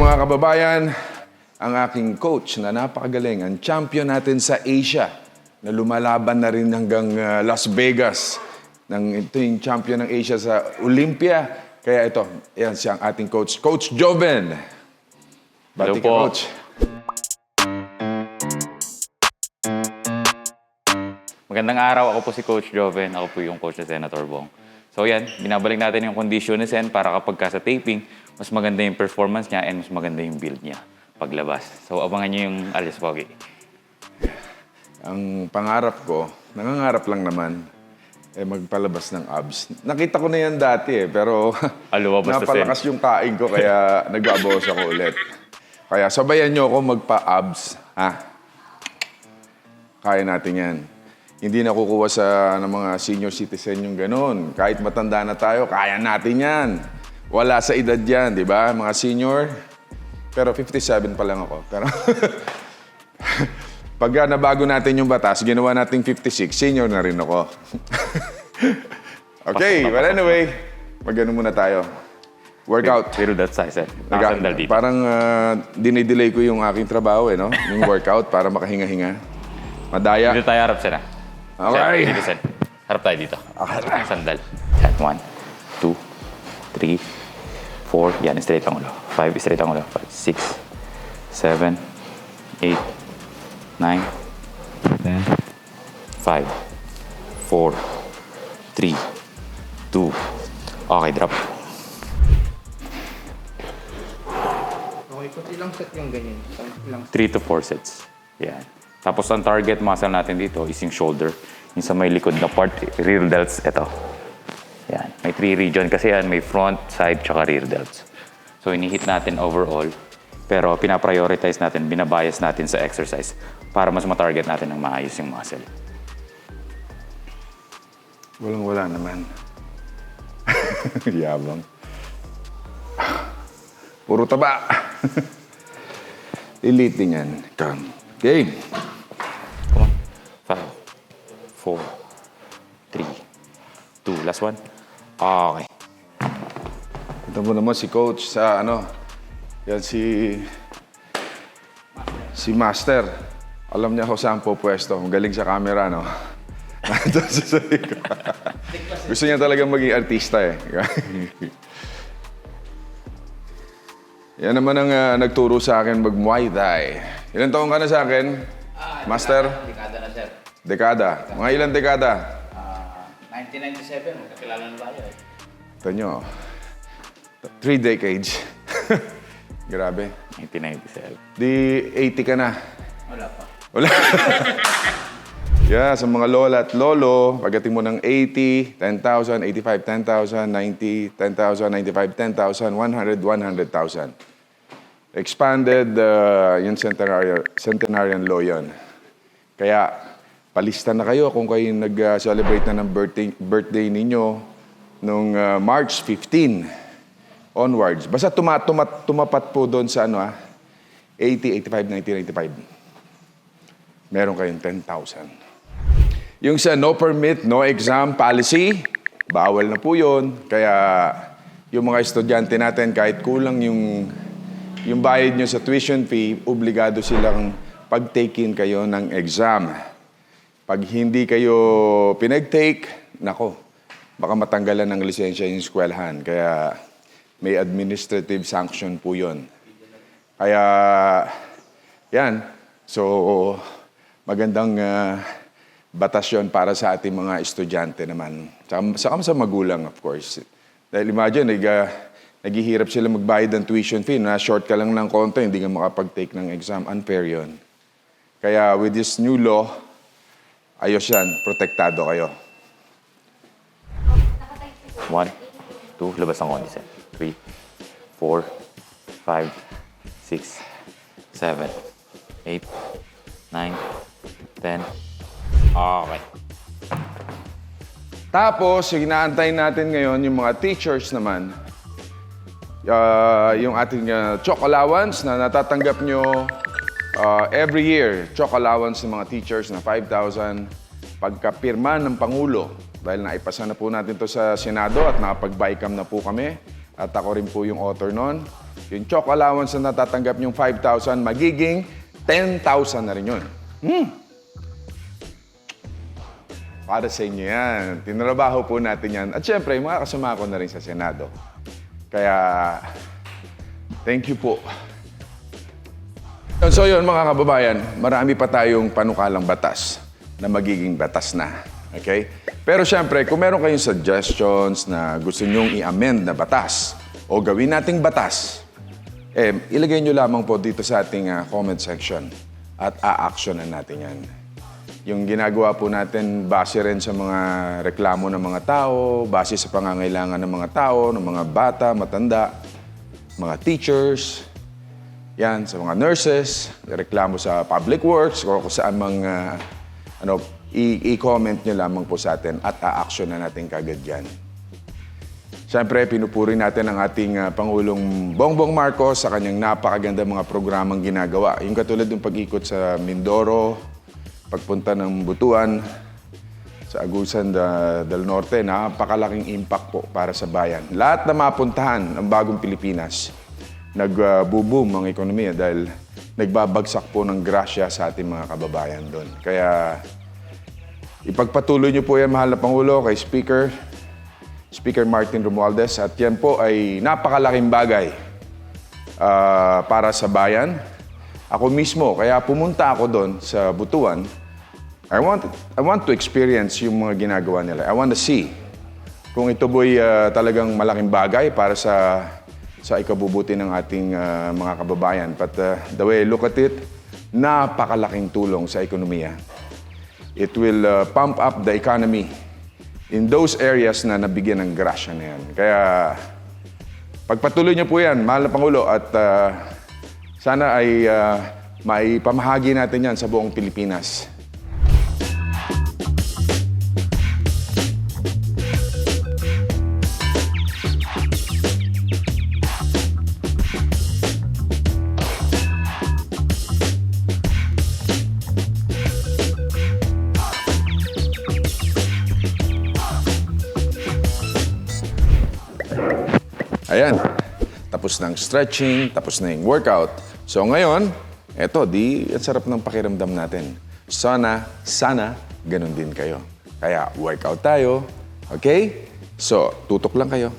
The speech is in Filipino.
mga kababayan, ang aking coach na napakagaling, ang champion natin sa Asia, na lumalaban na rin hanggang uh, Las Vegas. Nang ito yung champion ng Asia sa Olympia. Kaya ito, yan siya ang ating coach, Coach Joven. Hello Bati ka, po. Coach. Magandang araw, ako po si Coach Joven. Ako po yung coach ni Senator Bong. So yan, binabalik natin yung kondisyon ni Sen para kapag ka sa taping, mas maganda yung performance niya and mas maganda yung build niya paglabas. So abangan niyo yung Alice Pogi. Ang pangarap ko, nangangarap lang naman, eh magpalabas ng abs. Nakita ko na yan dati eh, pero Ah, lumabas na, napalakas yung kain ko kaya nagbabawas ako ulit. Kaya sabayan nyo ako magpa-abs, ha? Kaya natin yan. Hindi na kukuha sa ng mga senior citizen yung ganun. Kahit matanda na tayo, kaya natin yan. Wala sa edad yan, di ba? Mga senior. Pero 57 pa lang ako. Pero Pag ah, nabago natin yung batas, ginawa nating 56, senior na rin ako. okay, pasok anyway, mag-ano muna tayo. Workout. Zero that size, Sen. Naga- Nakasandal dito. Parang uh, dinidelay ko yung aking trabaho eh, no? Yung workout para makahinga-hinga. Madaya. Dito tayo harap, Sen. Okay. Dito, Sen. Harap tayo dito. Sandal. Yan, one, two, three, four. Yan, straight ang ulo. Five, straight ang ulo. Five, six, seven, eight, nine, ten, five, four, three, two. Okay, drop. Okay, kung ilang set yung ganyan? Ilang, ilang set? 3 to 4 sets. Yan. Tapos ang target muscle natin dito is yung shoulder. Yung sa may likod na part, rear delts, ito. Yan. May three region kasi yan. May front, side, tsaka rear delts. So inihit natin overall. Pero pinaprioritize natin, binabias natin sa exercise para mas matarget natin ng maayos yung muscle. Walang-wala naman. Yabang. Puro taba. Elite din yan. Come. Game. Four, three, two. Last one. Okay. Ito mo naman si coach sa ano. Yan si... Si Master. Alam niya kung saan po pwesto. Ang galing sa camera, no? Nandun sa. Gusto niya talaga maging artista eh. Yan naman ang ah, nagturo sa akin mag Muay Thai. Ilan taong ka na sa akin? Master? Dekada. Dekada. Mga ilang dekada? Ah, 1997, magkakilala na tayo eh. Ito nyo. Three decades. Grabe. 1997. Di 80 ka na. Wala pa. Wala. yeah, sa mga lola at lolo, pagdating mo ng 80, 10,000, 85, 10,000, 90, 10,000, 95, 10,000, 100, 100,000. Expanded uh, yung centenarian, centenarian law yun. Kaya, palista na kayo kung kayo nag-celebrate na ng birthday, birthday ninyo nung uh, March 15 onwards. Basta tuma, tuma, tumapat po doon sa ano ah, 80, 85, 90, 95 meron kayong 10,000. Yung sa no permit, no exam policy, bawal na po yun. Kaya yung mga estudyante natin, kahit kulang yung, yung bayad nyo sa tuition fee, obligado silang pag-take-in kayo ng exam. Pag hindi kayo pinag-take, nako, baka matanggalan ng lisensya yung eskwelahan. Kaya may administrative sanction po yun. Kaya, yan. So, magandang ah, batas yun para sa ating mga estudyante naman. Saka, saka sa magulang, of course. Dahil imagine, nag, ah, naghihirap sila magbayad ng tuition fee. Na short ka lang ng konto, hindi ka makapag-take ng exam. Unfair yun. Kaya with this new law, ayos yan, protektado kayo. One, two, labas ng konti, Sen. Three, four, five, six, seven, eight, nine, ten. Okay. Tapos, yung inaantay natin ngayon, yung mga teachers naman, ah, yung ating uh, chalk allowance na natatanggap nyo ah, every year, chalk allowance ng mga teachers na 5,000 pagkapirma ng Pangulo. Dahil naipasa na po natin to sa Senado at nakapag-bycam na po kami. At ako rin po yung author nun. yung chalk allowance na natatanggap yung 5,000, magiging 10,000 na rin yun. Hmm. Para sa inyo yan. Tinrabaho po natin yan. At syempre, mga kasama ko na rin sa Senado. Kaya, thank you po. So yun mga kababayan, marami pa tayong panukalang batas na magiging batas na. Okay? Pero syempre, kung meron kayong suggestions na gusto nyong i-amend na batas o gawin nating batas, eh, ilagay nyo lamang po dito sa ating ah, comment section at a-actionan natin yan. Yung ginagawa po natin base rin sa mga reklamo ng mga tao, base sa pangangailangan ng mga tao, ng mga bata, matanda, mga teachers, yan, sa mga nurses, reklamo sa public works, o kung saan mang, ah, ano, i-comment nyo lamang po sa atin at a-action na natin kagad yan. Siyempre, pinupuri natin ang ating ah, Pangulong Bongbong Marcos sa kanyang napakaganda mga programang ginagawa. Yung katulad ng pag-ikot sa Mindoro, pagpunta ng Butuan, sa Agusan da- del Norte, napakalaking impact po para sa bayan. Lahat na mapuntahan ng bagong Pilipinas, nagbo-boom ang ekonomiya dahil nagbabagsak po ng grasya sa ating mga kababayan doon. Kaya ipagpatuloy niyo po yan, mahal na Pangulo, kay Speaker, Speaker Martin Romualdez, at yan po ay napakalaking bagay ah, para sa bayan. Ako mismo, kaya pumunta ako doon sa Butuan. I want, I want to experience yung mga ginagawa nila. I want to see kung ito bo'y ah, talagang malaking bagay para sa sa ikabubuti ng ating ah, mga kababayan. But ah, the way I look at it, napakalaking tulong sa ekonomiya. It will ah, pump up the economy in those areas na nabigyan ng grasya na yan. Kaya pagpatuloy niyo po yan, mahal na Pangulo, at ah, sana ay uh, maipamahagi natin yan sa buong Pilipinas. Ayan. Tapos ng stretching, tapos na yung workout. So ngayon, eto, di, ang sarap ng pakiramdam natin. Sana, sana, ganun din kayo. Kaya workout tayo, okay? So, tutok lang kayo.